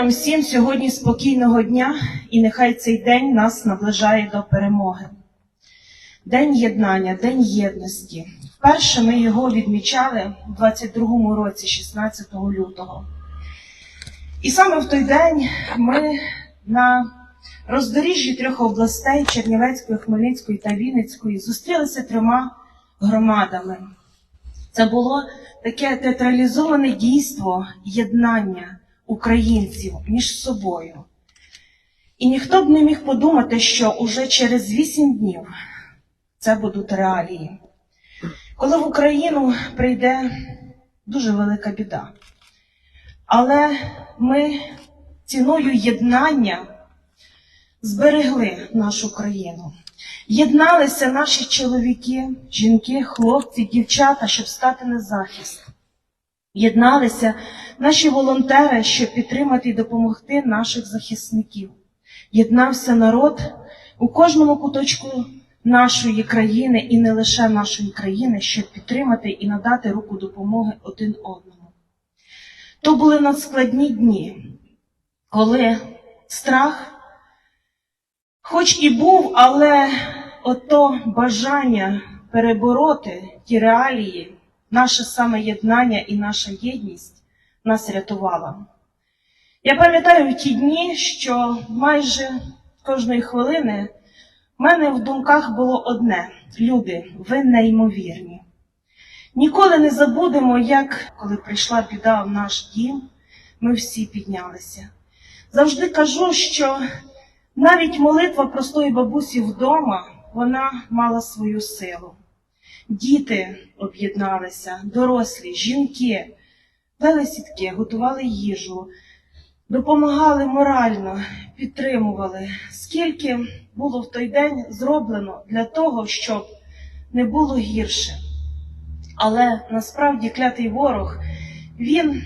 Нам всім сьогодні спокійного дня, і нехай цей день нас наближає до перемоги. День єднання, День єдності. Вперше ми його відмічали у 22-му році, 16 лютого. І саме в той день ми на роздоріжжі трьох областей Чернівецької, Хмельницької та Вінницької зустрілися трьома громадами. Це було таке театралізоване дійство єднання українців між собою. І ніхто б не міг подумати, що уже через вісім днів це будуть реалії. Коли в Україну прийде дуже велика біда. Але ми ціною єднання зберегли нашу країну. Єдналися наші чоловіки, жінки, хлопці, дівчата, щоб стати на захист. Єдналися наші волонтери, щоб підтримати і допомогти наших захисників. Єднався народ у кожному куточку нашої країни і не лише нашої країни, щоб підтримати і надати руку допомоги один одному. То були надскладні дні, коли страх, хоч і був, але ото бажання перебороти ті реалії, наше саме єднання і наша єдність нас рятувала. Я пам'ятаю ті дні, що майже кожної хвилини в мене в думках було одне: люди, ви неймовірні. Ніколи не забудемо, як коли прийшла біда в наш дім, ми всі піднялися. Завжди кажу, що навіть молитва простої бабусі вдома вона мала свою силу. Діти об'єдналися, дорослі, жінки, вели сітки, готували їжу, допомагали морально, підтримували. Скільки було в той день зроблено для того, щоб не було гірше. Але насправді клятий ворог, він,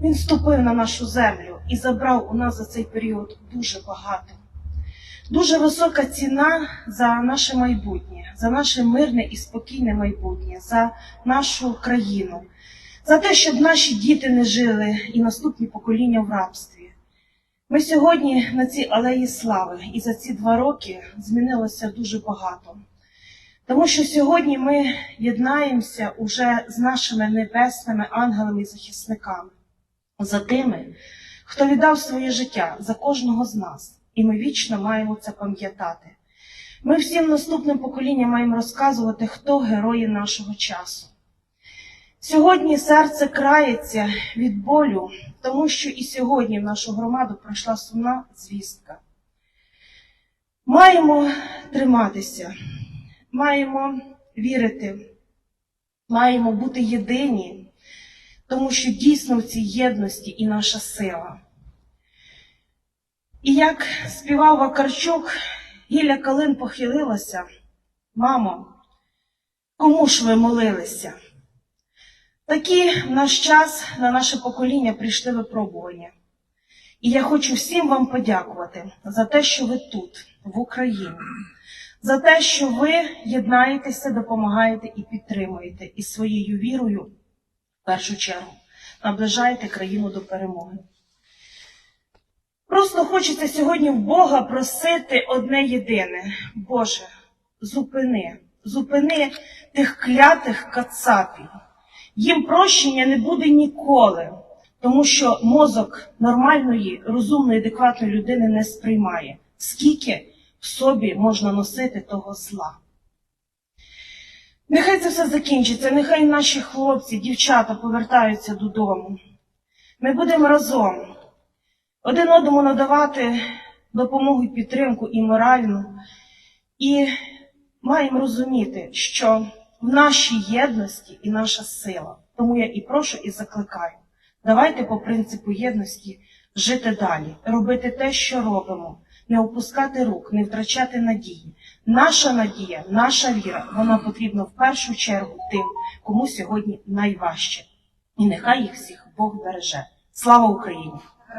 він ступив на нашу землю і забрав у нас за цей період дуже багато. Дуже висока ціна за наше майбутнє, за наше мирне і спокійне майбутнє, за нашу країну, за те, щоб наші діти не жили і наступні покоління в рабстві. Ми сьогодні на цій алеї слави, і за ці два роки змінилося дуже багато. Тому що сьогодні ми єднаємося уже з нашими небесними ангелами і захисниками, за тими, хто віддав своє життя за кожного з нас, і ми вічно маємо це пам'ятати. Ми всім наступним поколінням маємо розказувати, хто герої нашого часу. Сьогодні серце крається від болю, тому що і сьогодні в нашу громаду прийшла сумна звістка. Маємо триматися, маємо вірити, маємо бути єдині, тому що дійсно в цій єдності і наша сила. І як співав Вакарчук, Гілля Калин похилилася, мамо, кому ж ви молилися? Такі в наш час на наше покоління прийшли випробування. І я хочу всім вам подякувати за те, що ви тут, в Україні, за те, що ви єднаєтеся, допомагаєте і підтримуєте, і своєю вірою, в першу чергу, наближаєте країну до перемоги. Просто хочеться сьогодні в Бога просити одне єдине. Боже, зупини, зупини тих клятих кацапів. Їм прощення не буде ніколи, тому що мозок нормальної, розумної, адекватної людини не сприймає, скільки в собі можна носити того зла. Нехай це все закінчиться, нехай наші хлопці, дівчата повертаються додому. Ми будемо разом один одному надавати допомогу підтримку і моральну, і маємо розуміти, що в нашій єдності і наша сила. Тому я і прошу, і закликаю. Давайте по принципу єдності жити далі, робити те, що робимо, не опускати рук, не втрачати надії. Наша надія, наша віра, вона потрібна в першу чергу тим, кому сьогодні найважче. І нехай їх всіх Бог береже. Слава Україні!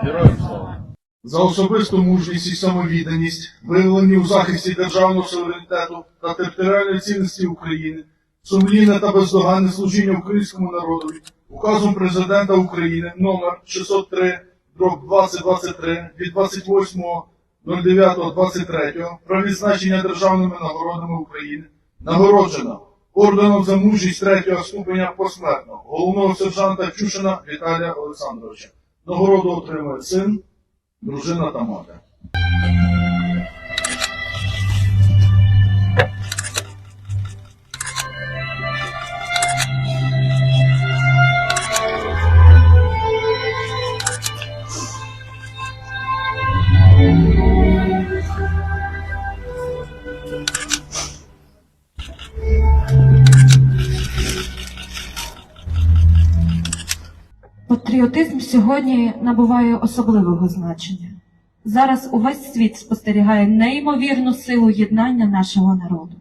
Героям слава! За особисту мужність і самовідданість, виявлені у захисті державного суверенітету та територіальної цінності України, сумлінне та бездоганне служіння українському народові, указом президента України номер 603 дроб 2023 від 28.09.23 про відзначення державними нагородами України нагороджена орденом за мужність третього ступеня посмертно головного сержанта Чушина Віталія Олександровича. Нагороду отримує син, дружина та мати. Сьогодні набуває особливого значення. Зараз увесь світ спостерігає неймовірну силу єднання нашого народу.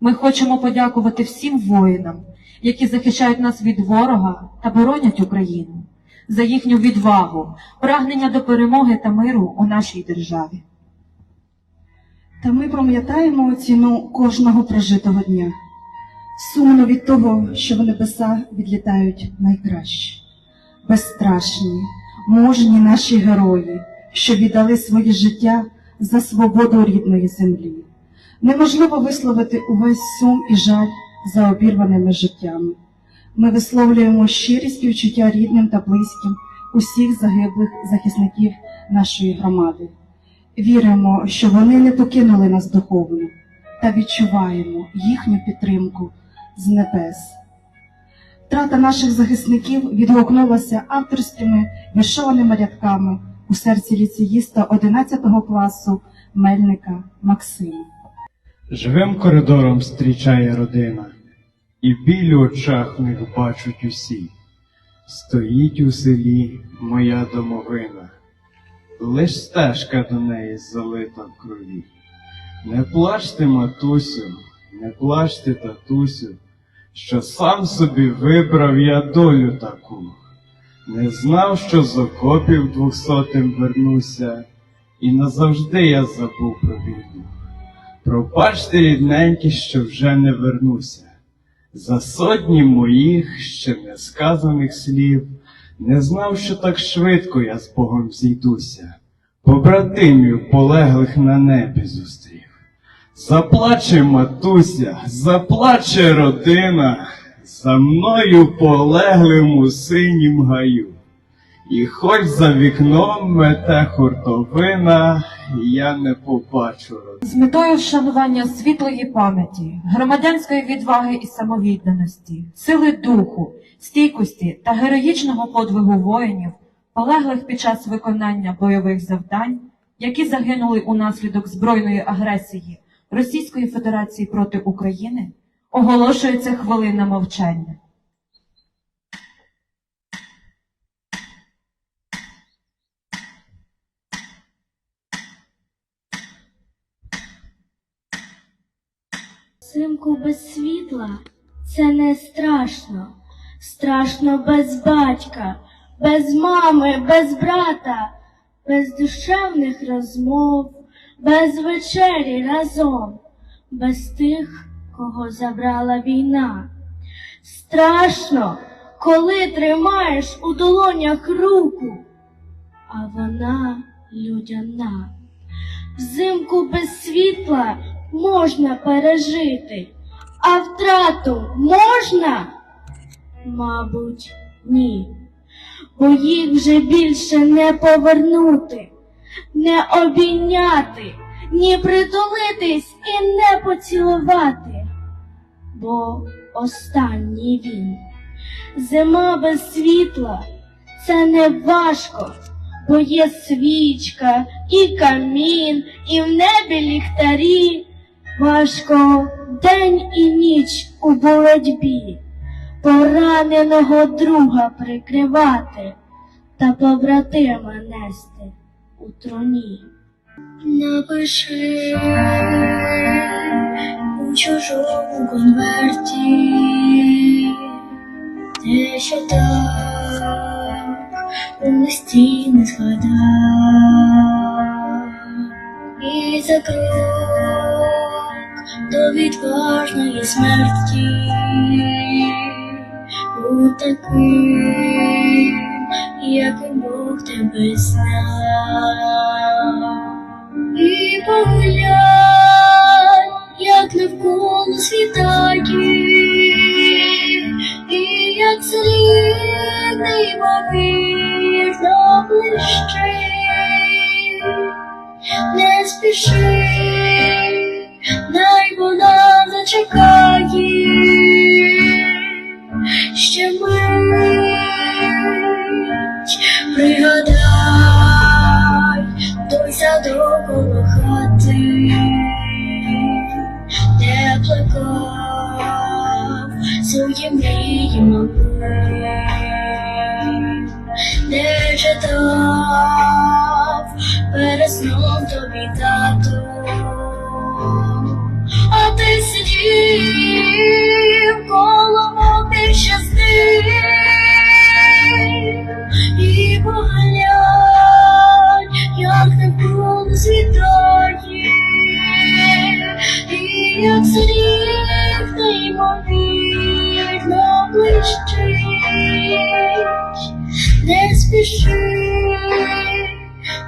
Ми хочемо подякувати всім воїнам, які захищають нас від ворога та боронять Україну, за їхню відвагу, прагнення до перемоги та миру у нашій державі. Та ми пам'ятаємо ціну кожного прожитого дня. Сумно від того, що в небеса відлітають найкраще. Безстрашні, мужні наші герої, що віддали своє життя за свободу рідної землі. Неможливо висловити увесь сум і жаль за обірваними життями. Ми висловлюємо щирі співчуття рідним та близьким усіх загиблих захисників нашої громади. Віримо, що вони не покинули нас духовно та відчуваємо їхню підтримку з небес. Втрата наших захисників відгукнулася авторськими вишованими рядками у серці ліцеїста 11 класу Мельника Максима. Живим коридором зустрічає родина, і біль у очах них бачать усі. Стоїть у селі моя домовина, лиш стежка до неї залита в крові. Не плачте, матусю, не плачте, татусю, що сам собі вибрав я долю таку. Не знав, що з окопів двохсотим вернуся, і назавжди я забув про війну. Пробачте, рідненькі, що вже не вернуся. За сотні моїх ще не сказаних слів, не знав, що так швидко я з Богом зійдуся, побратимів полеглих на небі зустрів. Заплаче матуся, заплаче родина, за мною полеглим у синім гаю. І хоч за вікном мете хуртовина, я не побачу. З метою вшанування світлої пам'яті, громадянської відваги і самовідданості, сили духу, стійкості та героїчного подвигу воїнів, полеглих під час виконання бойових завдань, які загинули унаслідок збройної агресії Російської Федерації проти України, оголошується хвилина мовчання. Взимку без світла це не страшно. Страшно без батька, без мами, без брата, без душевних розмов, без вечері разом, без тих, кого забрала війна. Страшно, коли тримаєш у долонях руку, а вона людяна. Взимку без світла можна пережити, а втрату можна? Мабуть, ні. Бо їх вже більше не повернути, не обійняти, ні притулитись і не поцілувати. Бо останній він. Зима без світла це не важко, бо є свічка і камін, і в небі ліхтарі. Важко день і ніч у боротьбі, пораненого друга прикривати та побратима нести у труні. Напиши у чужому конверті, те, що так у листі не згадав. І за крок до відважної смерті будь таким яким Бог тебе знав. І поглянь, як навколо світає, і як слід неймовірно блищить. Не спіши, най вона зачекає, ще мить пригадай той садок коло хати, де плекав свої мрії мабуть, де читав перед сном тобі тату, Не спіши,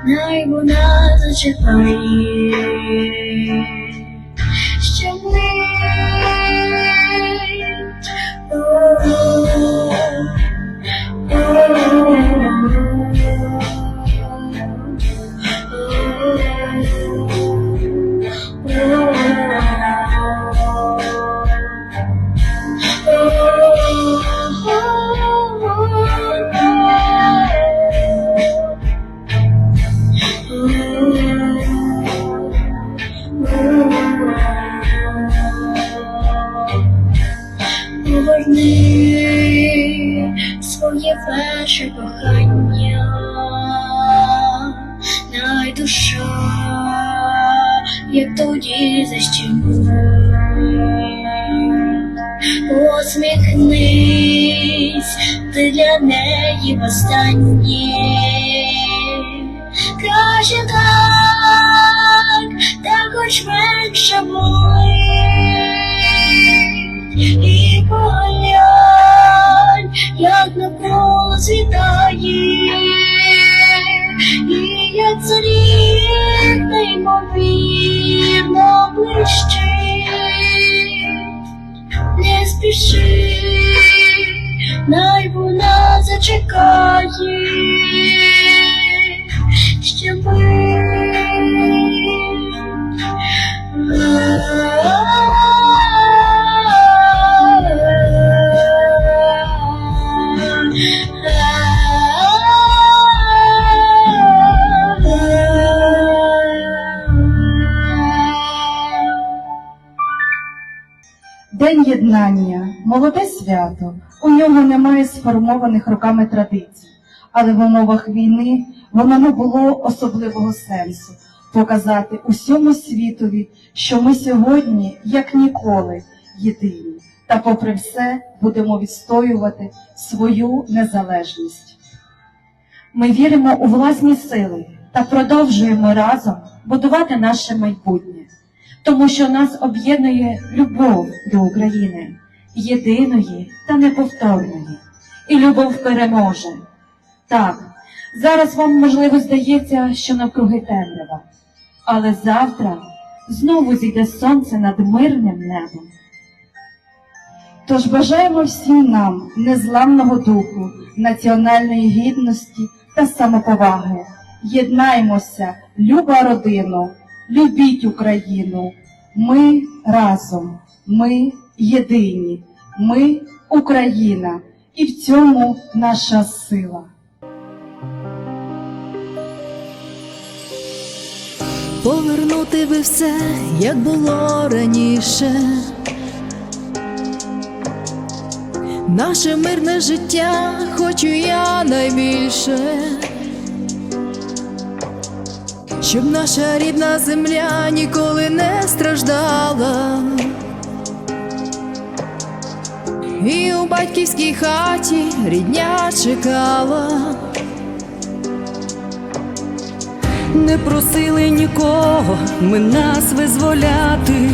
най вона зачекає. Перше кохання, най душа, як тоді защемить. Посміхнись, ти для неї востаннє. Каже так, та хоч менше болить. І як навколо світає, і як зарік неймовірно блищить. Не спіши, най вона зачекає, ще День єднання, молоде свято. У нього немає сформованих роками традицій, але в умовах війни воно не було особливого сенсу показати усьому світові, що ми сьогодні, як ніколи, єдині, та, попри все, будемо відстоювати свою незалежність. Ми віримо у власні сили та продовжуємо разом будувати наше майбутнє, тому що нас об'єднує любов до України, єдиної та неповторної, і любов переможе. Так, зараз вам можливо здається, що навкруги темрява, але завтра знову зійде сонце над мирним небом. Тож бажаємо всім нам незламного духу, національної гідності та самоповаги. Єднаймося, люба родину, любіть Україну. Ми разом, ми єдині, ми Україна, і в цьому наша сила. Повернути би все, як було раніше. Наше мирне життя хочу я найбільше, щоб наша рідна земля ніколи не страждала. І у батьківській хаті рідня чекала. Не просили нікого ми нас визволяти.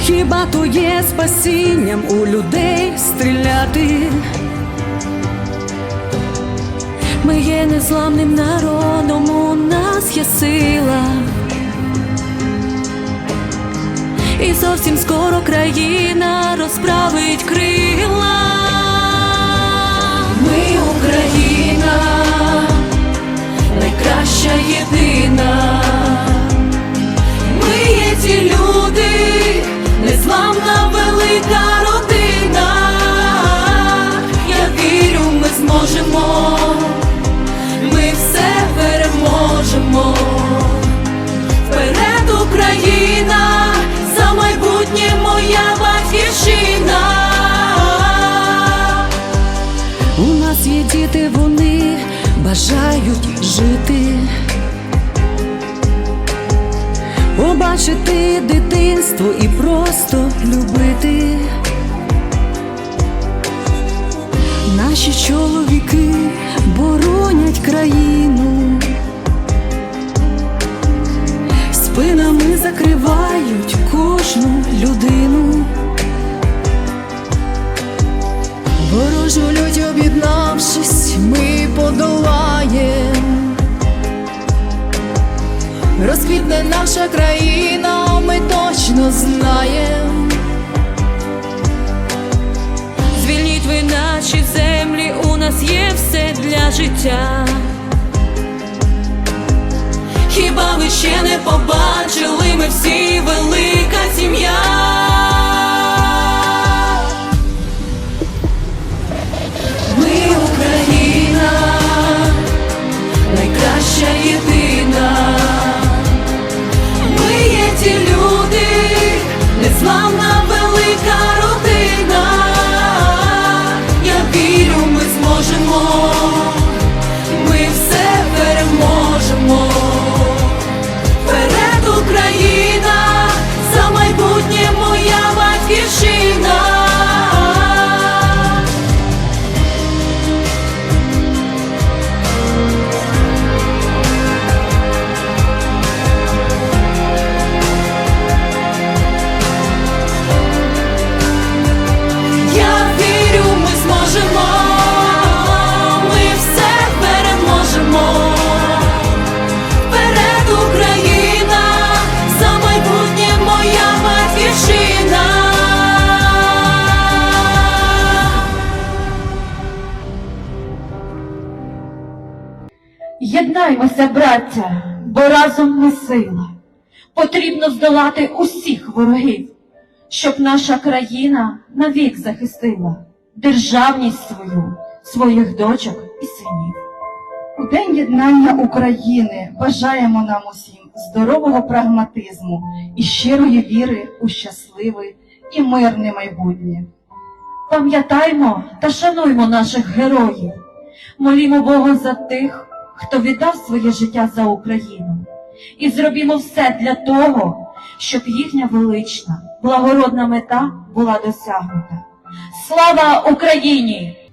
Хіба то є спасінням у людей стріляти? Ми є незламним народом, у нас є сила. І зовсім скоро країна розправить крила. Ми Україна, найкраща єдина. Побачити дитинство і просто любити. Наші чоловіки боронять країну, спинами закривають кожну людину. Ворожу лють об'єднавшись, ми подолаєм. Розквітне наша країна, ми точно знаєм. Звільніть ви наші землі, у нас є все для життя. Хіба ви ще не побачили, ми всі велика сім'я. Ми Україна, найкраща єдина. Єднаймося, браття, бо разом ми сила. Потрібно здолати усіх ворогів, щоб наша країна навік захистила державність свою, своїх дочок і синів. У День єднання України бажаємо нам усім здорового прагматизму і щирої віри у щасливе і мирне майбутнє. Пам'ятаймо та шануймо наших героїв, молімо Бога за тих, хто віддав своє життя за Україну, і зробімо все для того, щоб їхня велична, благородна мета була досягнута. Слава Україні!